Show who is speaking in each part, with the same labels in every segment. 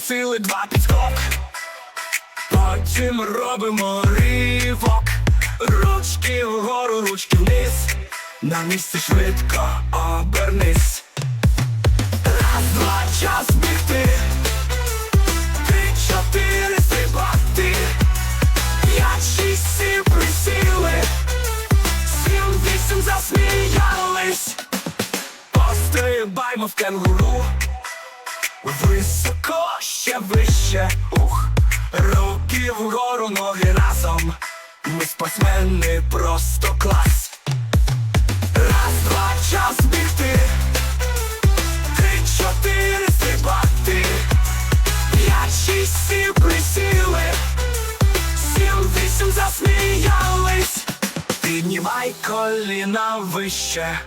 Speaker 1: сили два підскок, потім робимо рівок, ручки вгору, ручки вниз, на місці швидко обернись. Раз, два, час бігти, три, чотири стрибати, п'ять, шість, сім присіли, сім, вісім засміялись, пострибаймо в кенгуру. Високо ще вище, ух, руки вгору, ноги разом. Ми спортсмени просто клас. Раз, два, час бігти. Три, чотири, стрибати. П'ять, шість, сім, присіли. Сім, вісім, засміялись. Піднімай коліна вище.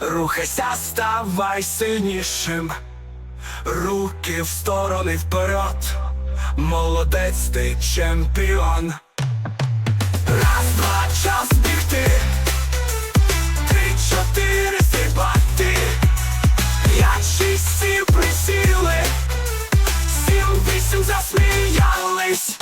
Speaker 1: Рухайся, ставай сильнішим руки в сторони вперед, молодець ти чемпіон. Раз, два, час бігти, три, чотири стрибати, п'ять, шість, сім присіли, сім, вісім засміялись.